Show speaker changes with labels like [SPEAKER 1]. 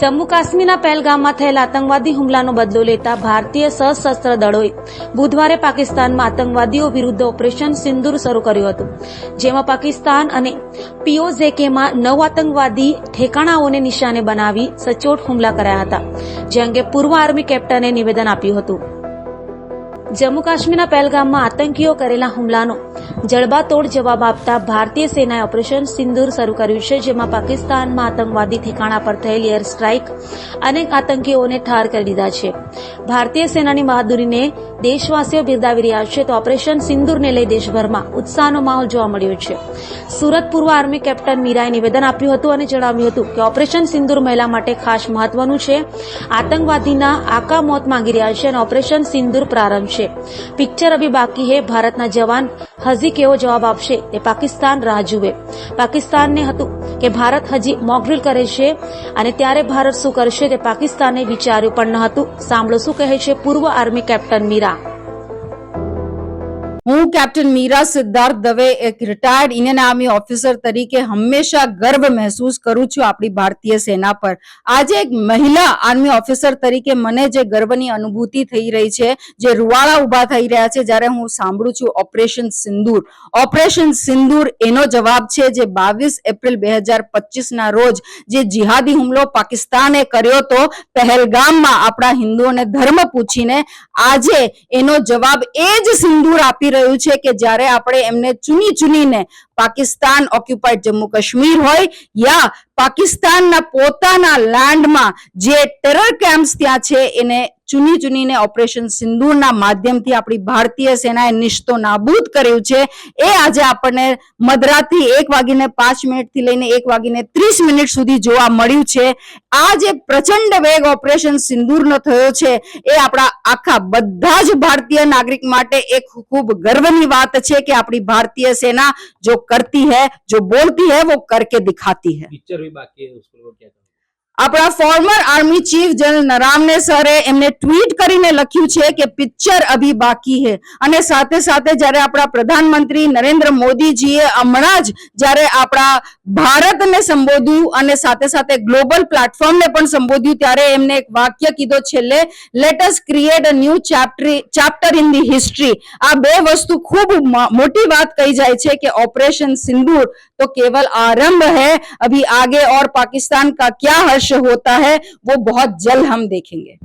[SPEAKER 1] જમ્મુ કાશ્મીરના પહેલગામમાં થયેલા આતંકવાદી હુમલાનો બદલો લેતા ભારતીય સશસ્ત્ર દળોએ બુધવારે પાકિસ્તાનમાં આતંકવાદીઓ વિરુદ્ધ ઓપરેશન સિંદૂર શરૂ કર્યું હતું, જેમાં પાકિસ્તાન અને પીઓઝેકેમાં નવ આતંકવાદી ઠેકાણાઓને નિશાને બનાવી સચોટ હુમલા કર્યા હતા, જે અંગે પૂર્વ આર્મી કેપ્ટને નિવેદન આપ્યું હતું. જમ્મુ કાશ્મીરના પહેલગામમાં આતંકીઓ કરેલા હુમલાનો જડબાતોડ જવાબ આપતા ભારતીય સેનાએ ઓપરેશન સિંદૂર શરૂ કર્યું છે, જેમાં પાકિસ્તાનમાં આતંકવાદી ઠેકાણા પર થયેલી એર સ્ટ્રાઇક અનેક આતંકીઓને ઠાર કરી દીધા છે. ભારતીય સેનાની બહાદુરીને દેશવાસીઓ બિરદાવી રહ્યા છે, તો ઓપરેશન સિંદૂરને લઈ દેશભરમાં ઉત્સાહનો માહોલ જોવા મળ્યો છે. સુરત પૂર્વ આર્મી કેપ્ટન મીરાએ નિવેદન આપ્યું હતું અને જણાવ્યું હતું કે ઓપરેશન સિંદૂર મહિલા માટે ખાસ મહત્વનું છે. આતંકવાદીના આકા મોત માંગી રહ્યા છે અને ઓપરેશન સિંદૂર પ્રારંભ છે. પિક્ચર અભી બાકી હે, ભારતના જવાન. હજી કેવો જવાબ આપશે? એ પાકિસ્તાન રાહ જુએ. પાકિસ્તાનને હતું કે ભારત હજી મોકડ્રીલ કરે છે અને ત્યારે ભારત શું કરશે તે પાકિસ્તાને વિચાર્યું પણ ન હતું. સાંભળો શું કહે છે પૂર્વ આર્મી કેપ્ટન મીરા.
[SPEAKER 2] હું કેપ્ટન મીરા સિદ્ધાર્થ દવે એક રિટાયર્ડ ઇન્ડિયન આર્મી ઓફિસર તરીકે હંમેશા ગર્વ મહેસૂસ કરું છું આપણી ભારતીય સેના પર. આજે એક મહિલા આર્મી ઓફિસર તરીકે મને જે ગર્વની અનુભૂતિ થઈ રહી છે, જે રૂવાળા ઊભા થઈ રહ્યા છે, જ્યારે હું સાંભળું છું ઓપરેશન સિંદૂર. ઓપરેશન સિંદૂર એનો જવાબ છે જે બાવીસ એપ્રિલ બે હજાર ના રોજ જે જિહાદી હુમલો પાકિસ્તાને કર્યો તો પહેલગામમાં આપણા હિન્દુઓને ધર્મ પૂછીને આજે એનો જવાબ એ જ સિંદૂર આપી રહ્યું છે કે જ્યારે આપણે એમને ચૂની ચૂનીને પાકિસ્તાન ઓક્યુપાઈડ જમ્મુ કાશ્મીર હોય યા પાકિસ્તાનના પોતાના લેન્ડમાં જે ટેરર કેમ્પ્સ ત્યાં છે, એને ચૂની ચુનીને ઓપરેશન સિંદૂરના માધ્યમથી આપણી ભારતીય સેનાએ નિશ્તો નાબૂદ કર્યું છે. એ આજે આપણને મધરાતથી એક વાગીને પાંચ મિનિટથી લઈને એક વાગીને ત્રીસ મિનિટ સુધી જોવા મળ્યું છે. આ જે પ્રચંડ વેગ ઓપરેશન સિંદૂરનો થયો છે, એ આપણા આખા બધા જ ભારતીય નાગરિક માટે એક ખૂબ ગર્વની વાત છે કે આપણી ભારતીય સેના જો કરતી હૈ, જો બોલતી હૈ,
[SPEAKER 3] વો કરકે દિખાતી હૈ. પિક્ચર ભી બાકી હૈ
[SPEAKER 2] આપણા former army chief general Naravane સરે એમને ટ્વીટ કરીને લખ્યું છે કે પિક્ચર અભી બાકી હે. અને સાથે સાથે જ્યારે આપણા પ્રધાનમંત્રી નરેન્દ્ર મોદીજીએ હમણાં જ જ્યારે આપણા ભારતને સંબોધ્યું અને સાથે સાથે ગ્લોબલ પ્લેટફોર્મને પણ સંબોધ્યું, ત્યારે એમને એક વાક્ય કીધો છેલ્લે લેટ ક્રિએટ અ ન્યૂ ચેપ્ટરી ચેપ્ટર ઇન ધી હિસ્ટ્રી આ બે વસ્તુ ખૂબ મોટી વાત કહી જાય છે કે ઓપરેશન સિંદૂર તો કેવલ આરંભ હે, અભી આગે ઓર પાકિસ્તાન કા ક્યાં હશે हर्ष होता है वो बहुत जल्द हम देखेंगे